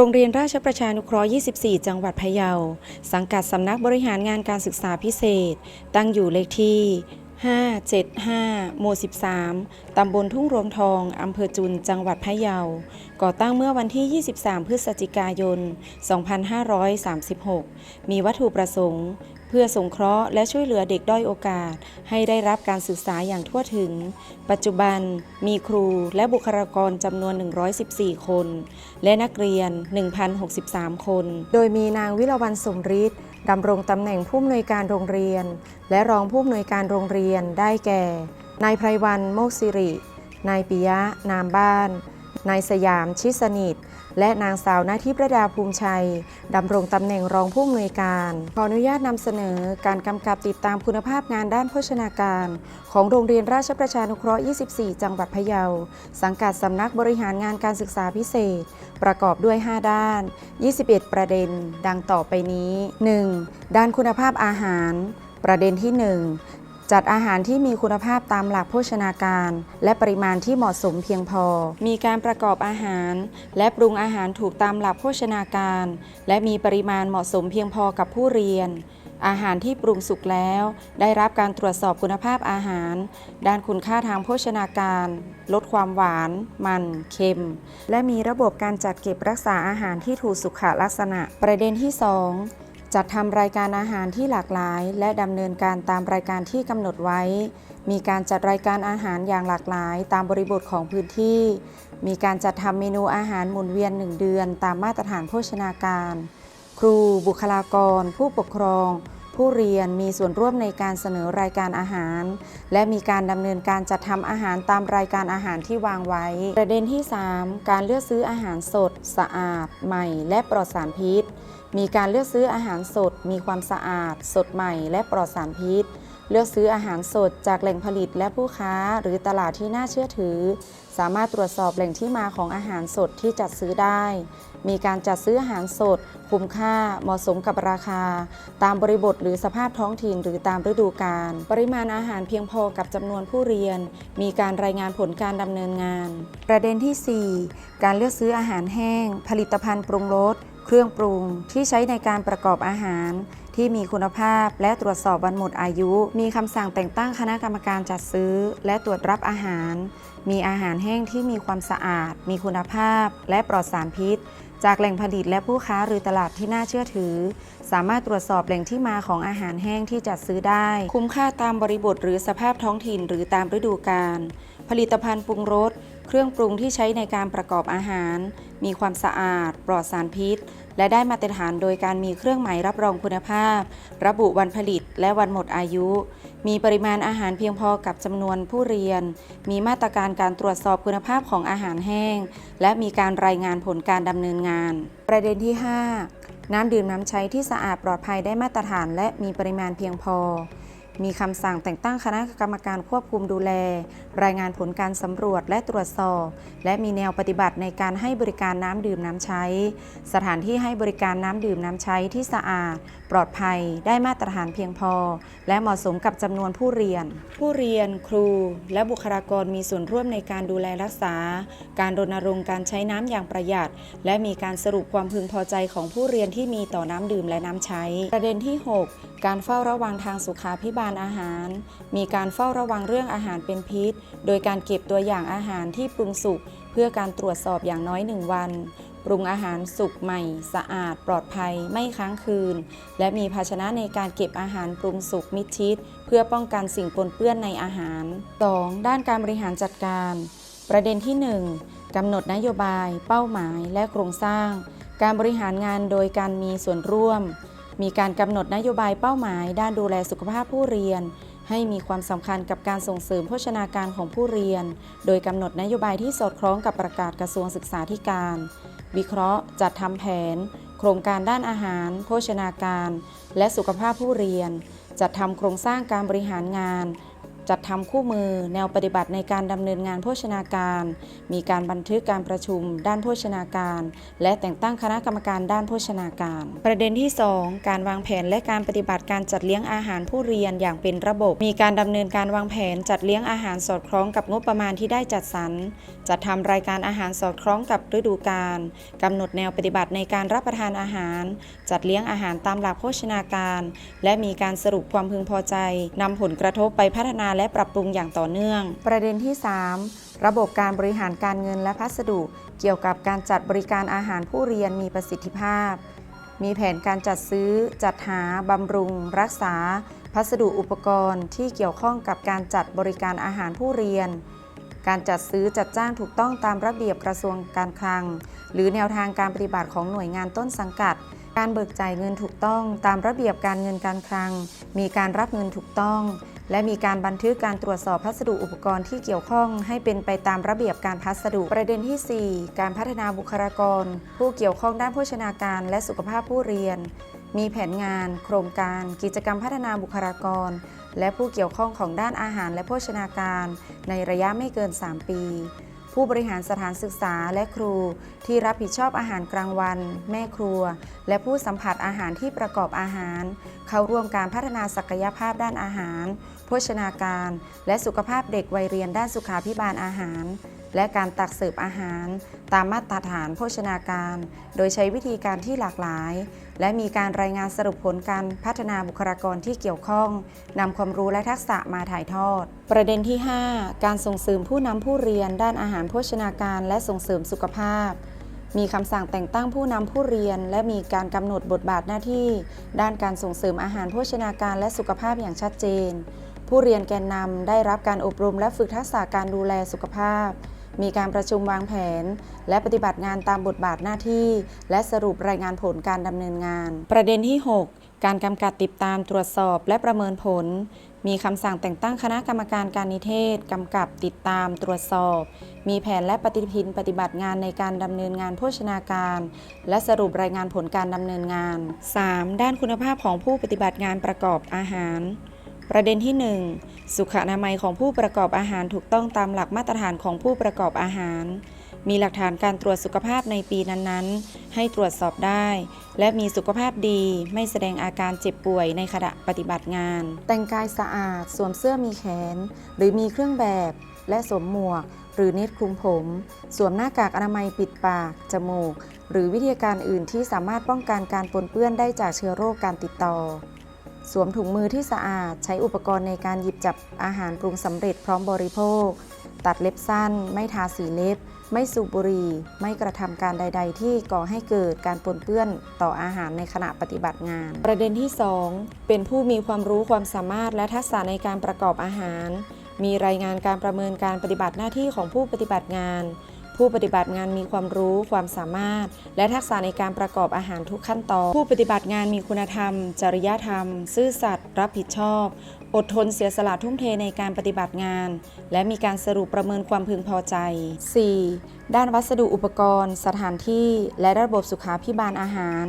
โรงเรียนราชประชานุเคราะห์ 24 จังหวัดพะเยา สังกัดสำนักบริหารงานการศึกษาพิเศษ ตั้งอยู่เลขที่ 575 หมู่ 13 ตำบลทุ่งรวงทอง อำเภอจุน จังหวัดพะเยา ก่อตั้งเมื่อวันที่ 23 พฤศจิกายน 2536 มีวัตถุประสงค์ เพื่อสงเคราะห์และช่วยเหลือเด็กด้อยโอกาส ให้ได้รับการศึกษาอย่างทั่วถึง ปัจจุบันมีครูและบุคลากรจำนวน 114 คน และนักเรียน 1,063 คน โดยมีนางวิรวรรณสมฤทธิ์ ดำรงตำแหน่งผู้อำนวยการโรงเรียน และรองผู้อำนวยการโรงเรียนได้แก่ นายไพรวันโมกสิริ นายปิยะนามบ้าน นายสยามชิสนิท และนางสาวนาทิประดาภูมิชัยดำรงตำแหน่งรองผู้อำนวยการ ขออนุญาตนำเสนอการกำกับติดตามคุณภาพงานด้านโภชนาการ ของโรงเรียนราชประชานุเคราะห์ 24 จังหวัดพะเยา สังกัดสำนักบริหารงานการศึกษาพิเศษ ประกอบด้วย 5 ด้าน 21 ประเด็น ดังต่อไปนี้ 1. ด้านคุณภาพอาหาร ประเด็นที่ 1 จัดอาหารที่มีคุณภาพตามหลักโภชนาการ และปริมาณที่เหมาะสมเพียงพอ มีการประกอบอาหาร และปรุงอาหารถูกตามหลักโภชนาการ และมีปริมาณเหมาะสมเพียงพอกับผู้เรียน อาหารที่ปรุงสุกแล้ว ได้รับการตรวจสอบคุณภาพอาหาร ด้านคุณค่าทางโภชนาการ ลดความหวาน มัน เค็ม และมีระบบการจัดเก็บรักษาอาหารที่ถูกสุขลักษณะ ประเด็นที่ 2 จัดทำรายการอาหารที่หลากหลาย และดำเนินการตามรายการที่กำหนดไว้ มีการจัดรายการอาหารอย่างหลากหลาย ตามบริบทของพื้นที่ มีการจัดทำเมนูอาหารหมุนเวียน 1 เดือน ตามมาตรฐานโภชนาการ ครู บุคลากร ผู้ปกครอง ผู้เรียนมีส่วนร่วมในการเสนอรายการอาหาร และมีการดำเนินการจัดทำอาหารตามรายการอาหารที่วางไว้ ประเด็นที่ 3 การเลือกซื้ออาหารสด สะอาด ใหม่ และปลอดสารพิษ มีการเลือกซื้ออาหารสด มีความสะอาด สดใหม่ และปลอดสารพิษ เลือกซื้ออาหารสดจากแหล่งผลิตและผู้ค้าหรือตลาดที่น่าเชื่อถือ สามารถตรวจสอบแหล่งที่มาของอาหารสดที่จัดซื้อได้ มีการจัดซื้ออาหารสด คุ้มค่า เหมาะสมกับราคา ตามบริบทหรือสภาพท้องถิ่นหรือตามฤดูกาลปริมาณอาหารเพียงพอกับจำนวนผู้เรียน มีการรายงานผลการดำเนินงาน ประเด็นที่ 4 การเลือกซื้ออาหารแห้ง ผลิตภัณฑ์ปรุงรส เครื่องปรุงที่ใช้ในการประกอบอาหาร ที่มีคุณภาพและตรวจสอบวันหมดอายุ มีคำสั่งแต่งตั้งคณะกรรมการจัดซื้อ และตรวจรับอาหาร มีอาหารแห้งที่มีความสะอาด มีคุณภาพ และปลอดสารพิษ จากแหล่งผลิตและผู้ค้าหรือตลาดที่น่าเชื่อถือ สามารถตรวจสอบแหล่งที่มาของอาหารแห้งที่จัดซื้อได้ คุ้มค่าตามบริบทหรือสภาพท้องถิ่นหรือตามฤดูกาลผลิตภัณฑ์ปรุงรสเครื่องปรุงที่ใช้ในการประกอบอาหาร มีความสะอาด ปลอดสารพิษ และได้มาตรฐานโดยการมีเครื่องหมายรับรองคุณภาพ ระบุวันผลิตและวันหมดอายุ มีปริมาณอาหารเพียงพอกับจำนวนผู้เรียน มีมาตรการการตรวจสอบคุณภาพของอาหารแห้ง และมีการรายงานผลการดำเนินงาน ประเด็นที่ 5 น้ำดื่มน้ำใช้ที่สะอาดปลอดภัยได้มาตรฐาน และมีปริมาณเพียงพอ มีคำสั่งแต่งตั้งคณะกรรมการควบคุมดูแล รายงานผลการสำรวจและตรวจสอบ และมีแนวปฏิบัติในการให้บริการน้ำดื่มน้ำใช้ สถานที่ให้บริการน้ำดื่มน้ำใช้ที่สะอาด ปลอดภัย ได้มาตรฐานเพียงพอ และเหมาะสมกับจำนวนผู้เรียน ผู้เรียน ครู และบุคลากรมีส่วนร่วมในการดูแลรักษา การรณรงค์การใช้น้ำอย่างประหยัด และมีการสรุปความพึงพอใจของผู้เรียนที่มีต่อน้ำดื่มและน้ำใช้ ประเด็นที่ 6 การเฝ้าระวังทางสุขาพิบาลอาหาร มีการเฝ้าระวังเรื่องอาหารเป็นพิษ โดยการเก็บตัวอย่างอาหารที่ปรุงสุกเพื่อการตรวจสอบอย่างน้อย1วัน ปรุงอาหารสุกใหม่ สะอาด ปลอดภัย ไม่ค้างคืน และมีภาชนะในการเก็บอาหารปรุงสุกมิดชิด เพื่อป้องกันสิ่งปนเปื้อนในอาหาร 2. ด้านการบริหารจัดการ ประเด็นที่ 1กำหนดนโยบาย เป้าหมาย และโครงสร้าง การบริหารงานโดยการมีส่วนร่วม มีการกำหนดนโยบายเป้าหมาย ด้านดูแลสุขภาพผู้เรียน ให้มีความสำคัญกับการส่งเสริมโภชนาการของผู้เรียน โดยกำหนดนโยบายที่สอดคล้องกับประกาศกระทรวงศึกษาธิการ วิเคราะห์ จัดทำแผน โครงการด้านอาหาร โภชนาการ และสุขภาพผู้เรียน จัดทำโครงสร้างการบริหารงาน จัดทำคู่มือแนวปฏิบัติในการดำเนินงานโภชนาการ มีการบันทึกการประชุมด้านโภชนาการ และแต่งตั้งคณะกรรมการด้านโภชนาการ ประเด็นที่ 2 การวางแผนและการปฏิบัติการจัดเลี้ยงอาหารผู้เรียนอย่างเป็นระบบ มีการดำเนินการวางแผนจัดเลี้ยงอาหารสอดคล้องกับงบประมาณที่ได้จัดสรรจัดทำรายการอาหารสอดคล้องกับฤดูกาลกำหนดแนวปฏิบัติในการรับประทานอาหาร จัดเลี้ยงอาหารตามหลักโภชนาการ และมีการสรุปความพึงพอใจนำผลกระทบไปพัฒนาและปรับปรุงอย่างต่อเนื่อง ประเด็นที่ 3 ระบบการบริหารการเงินและพัสดุ เกี่ยวกับการจัดบริการอาหารผู้เรียนมีประสิทธิภาพ มีแผนการจัดซื้อ จัดหา บำรุง รักษา พัสดุอุปกรณ์ที่เกี่ยวข้องกับการจัดบริการอาหารผู้เรียน การจัดซื้อจัดจ้างถูกต้องตามระเบียบกระทรวงการคลัง หรือแนวทางการปฏิบัติของหน่วยงานต้นสังกัดการเบิกจ่ายเงินถูกต้องตามระเบียบการเงินการคลัง มีการรับเงินถูกต้อง และมีการบันทึกการตรวจสอบพัสดุอุปกรณ์ที่เกี่ยวข้องให้เป็นไปตามระเบียบการพัสดุ ประเด็นที่ 4 การพัฒนาบุคลากร ผู้เกี่ยวข้องด้านโภชนาการและสุขภาพผู้เรียน มีแผนงาน โครงการ กิจกรรมพัฒนาบุคลากร และผู้เกี่ยวข้องของด้านอาหารและโภชนาการ ในระยะไม่เกิน 3 ปี ผู้บริหารสถานศึกษาและครู ที่รับผิดชอบอาหารกลางวัน แม่ครัว และผู้สัมผัสอาหารที่ประกอบอาหาร เข้าร่วมการพัฒนาศักยภาพด้านอาหาร โภชนาการ และสุขภาพเด็กวัยเรียนด้านสุขาพิบาลอาหาร และการตักเสิร์ฟอาหาร ตามมาตรฐานโภชนาการ โดยใช้วิธีการที่หลากหลาย และมีการรายงานสรุปผลการพัฒนาบุคลากรที่เกี่ยวข้องนำความรู้และทักษะมาถ่ายทอด ประเด็นที่ 5 การส่งเสริมผู้นำผู้เรียน ด้านอาหารโภชนาการ และส่งเสริมสุขภาพมีคำสั่งแต่งตั้งผู้นำผู้เรียน และมีการกำหนดบทบาทหน้าที่ ด้านการส่งเสริมอาหารโภชนาการและสุขภาพอย่างชัดเจน ผู้เรียนแกนนำได้รับการอบรมและฝึกทักษะการดูแลสุขภาพ มีการประชุมวางแผน และปฏิบัติงานตามบทบาทหน้าที่ และสรุปรายงานผลการดำเนินงาน ประเด็นที่ 6 การกำกับติดตามตรวจสอบและประเมินผล มีคำสั่งแต่งตั้งคณะกรรมการการนิเทศกำกับติดตามตรวจสอบ มีแผนและปฏิทินปฏิบัติงานในการดำเนินงานโภชนาการ และสรุปรายงานผลการดำเนินงาน 3. ด้านคุณภาพของผู้ปฏิบัติงานประกอบอาหาร ประเด็นที่ 1 สุขอนามัยของผู้ประกอบอาหารถูกต้องตามหลักมาตรฐานของผู้ประกอบอาหาร มีหลักฐานการตรวจสุขภาพในปีนั้นๆ ให้ตรวจสอบได้ และมีสุขภาพดี ไม่แสดงอาการเจ็บป่วยในขณะปฏิบัติงาน แต่งกายสะอาด สวมเสื้อมีแขน หรือมีเครื่องแบบ และสวมหมวก หรือเนตคลุมผม สวมหน้ากากอนามัยปิดปาก จมูก หรือวิธีการอื่นที่สามารถป้องกันการปนเปื้อนได้จากเชื้อโรคการติดต่อ สวมถุงมือที่สะอาด ใช้อุปกรณ์ในการหยิบจับอาหารปรุงสำเร็จพร้อมบริโภค ตัดเล็บสั้น ไม่ทาสีเล็บ ไม่สูบบุหรี่ ไม่กระทำการใด ๆ ที่ก่อให้เกิดการปนเปื้อนต่ออาหารในขณะปฏิบัติงาน ประเด็นที่ 2 เป็นผู้มีความรู้ความสามารถและทักษะในการประกอบอาหาร มีรายงานการประเมินการปฏิบัติหน้าที่ของผู้ปฏิบัติงาน ผู้ปฏิบัติงานมีความรู้ความสามารถ และทักษะในการประกอบอาหารทุกขั้นตอน ผู้ปฏิบัติงานมีคุณธรรม จริยธรรม ซื่อสัตย์รับผิดชอบ อดทนเสียสละทุ่มเทในการปฏิบัติงาน และมีการสรุปประเมินความพึงพอใจ 4. ด้านวัสดุอุปกรณ์ สถานที่และระบบสุขาพิบาลอาหาร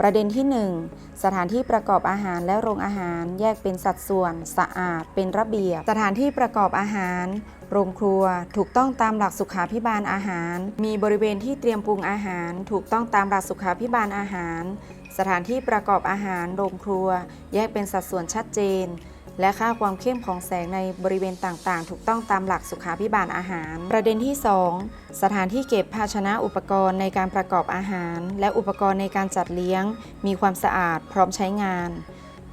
ประเด็นที่ 1 สถานที่ประกอบอาหารและโรงอาหารแยกเป็นสัดส่วน สะอาด เป็นระเบียบ สถานที่ประกอบอาหาร โรงครัว ถูกต้องตามหลักสุขาพิบาลอาหาร มีบริเวณที่เตรียมปรุงอาหาร ถูกต้องตามหลักสุขาพิบาลอาหาร สถานที่ประกอบอาหาร โรงครัว แยกเป็นสัดส่วนชัดเจน และค่าความเข้มของแสงในบริเวณต่างๆ ถูกต้องตามหลักสุขาพิบาลอาหาร ประเด็นที่ 2 สถานที่เก็บภาชนะอุปกรณ์ในการประกอบอาหาร และอุปกรณ์ในการจัดเลี้ยง มีความสะอาดพร้อมใช้งาน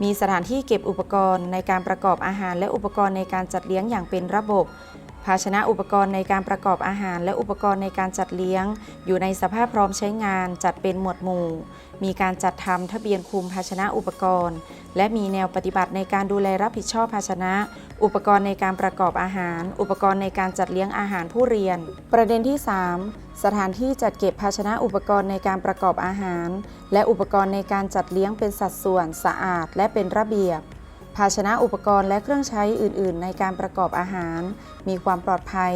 มีสถานที่เก็บอุปกรณ์ในการประกอบอาหารและอุปกรณ์ในการจัดเลี้ยงอย่างเป็นระบบ ภาชนะอุปกรณ์ในการประกอบอาหาร และอุปกรณ์ในการจัดเลี้ยง อยู่ในสภาพพร้อมใช้งานจัดเป็นหมวดหมู่ มีการจัดทำทะเบียนคุมภาชนะอุปกรณ์ และมีแนวปฏิบัติในการดูแลรับผิดชอบภาชนะ อุปกรณ์ในการประกอบอาหาร อุปกรณ์ในการจัดเลี้ยงอาหารผู้เรียน ประเด็นที่ 3 สถานที่จัดเก็บภาชนะอุปกรณ์ในการประกอบอาหาร และอุปกรณ์ในการจัดเลี้ยงเป็นสัดส่วนสะอาด และเป็นระเบียบ ภาชนะอุปกรณ์และเครื่องใช้อื่น ๆ ในการประกอบอาหาร มีความปลอดภัย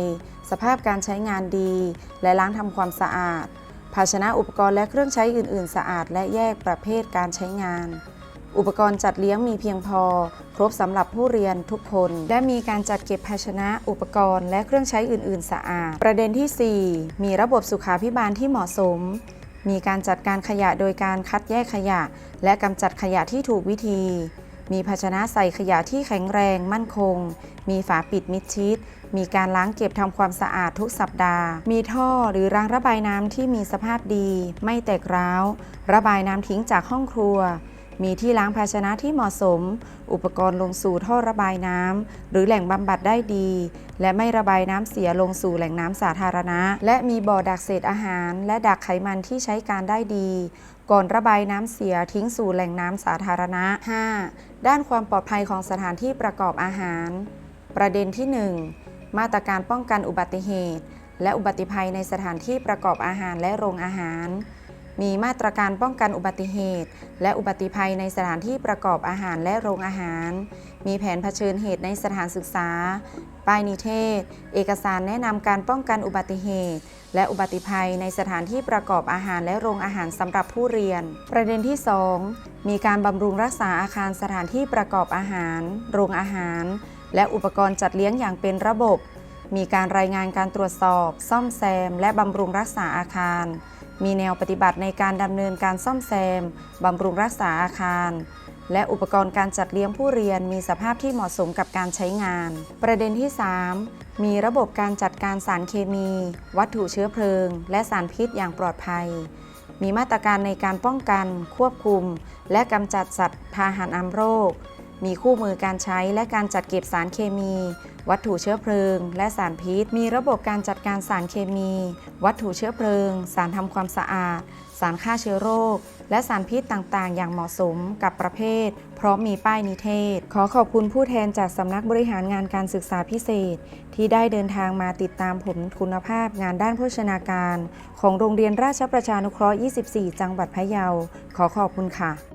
สภาพการใช้งานดี และล้างทำความสะอาด ภาชนะอุปกรณ์และเครื่องใช้อื่น ๆ สะอาด และแยกประเภทการใช้งาน อุปกรณ์จัดเลี้ยงมีเพียงพอ ครบสำหรับผู้เรียนทุกคน และมีการจัดเก็บภาชนะอุปกรณ์และเครื่องใช้อื่น ๆ สะอาด ประเด็นที่ 4 มีระบบสุขาพิบาลที่เหมาะสมมีการจัดการขยะโดยการคัดแยกขยะ และกำจัดขยะที่ถูกวิธี มีภาชนะใส่ขยะที่แข็งแรงมั่นคง มีฝาปิดมิดชิด มีการล้างเก็บทำความสะอาดทุกสัปดาห์ มีท่อหรือรางระบายน้ำที่มีสภาพดี ไม่แตกร้าว ระบายน้ำทิ้งจากห้องครัว มีที่ล้างภาชนะที่เหมาะสม อุปกรณ์ลงสู่ท่อระบายน้ำหรือแหล่งบำบัดได้ดี และไม่ระบายน้ำเสียลงสู่แหล่งน้ำสาธารณะ และมีบ่อดักเศษอาหาร และดักไขมันที่ใช้การได้ดี ก่อนระบายน้ำเสียทิ้งสู่แหล่งน้ำสาธารณะ 5. ด้านความปลอดภัยของสถานที่ประกอบอาหาร ประเด็นที่ 1 มาตรการป้องกันอุบัติเหตุ และอุบัติภัยในสถานที่ประกอบอาหารและโรงอาหาร มีมาตรการป้องกันอุบัติเหตุ และอุบัติภัยในสถานที่ประกอบอาหารและโรงอาหาร มีแผนเผชิญเหตุในสถานศึกษา ป้ายนิเทศ เอกสารแนะนำการป้องกันอุบัติเหตุ และอุบัติภัยในสถานที่ประกอบอาหารและโรงอาหารสำหรับผู้เรียน ประเด็นที่ 2 มีการบำรุงรักษาอาคารสถานที่ประกอบอาหาร โรงอาหาร และอุปกรณ์จัดเลี้ยงอย่างเป็นระบบ มีการรายงานการตรวจสอบ ซ่อมแซม และบำรุงรักษาอาคาร มีแนวปฏิบัติในการดำเนินการซ่อมแซมบำรุงรักษาอาคาร และอุปกรณ์การจัดเลี้ยงผู้เรียนมีสภาพที่เหมาะสมกับการใช้งาน ประเด็นที่ 3 มีระบบการจัดการสารเคมี วัตถุเชื้อเพลิง และสารพิษอย่างปลอดภัย มีมาตรการในการป้องกัน ควบคุม และกำจัดสัตว์พาหะนำโรค มีคู่มือการใช้และการจัดเก็บสารเคมี วัตถุเชื้อเพลิง และสารพิษ มีระบบการจัดการสารเคมี วัตถุเชื้อเพลิง สารทำความสะอาด สารฆ่าเชื้อโรค และสารพิษต่างๆ อย่างเหมาะสมกับประเภท เพร้อมมีป้ายนิเทศ ขอขอบคุณผู้แทนจากสำนักบริหารงานการศึกษาพิเศษ ที่ได้เดินทางมาติดตามผลคุณภาพงานด้านโภชนาการ ของโรงเรียนราชประชานุเคราะห์ 24 จังหวัดพะเยา ขอขอบคุณค่ะ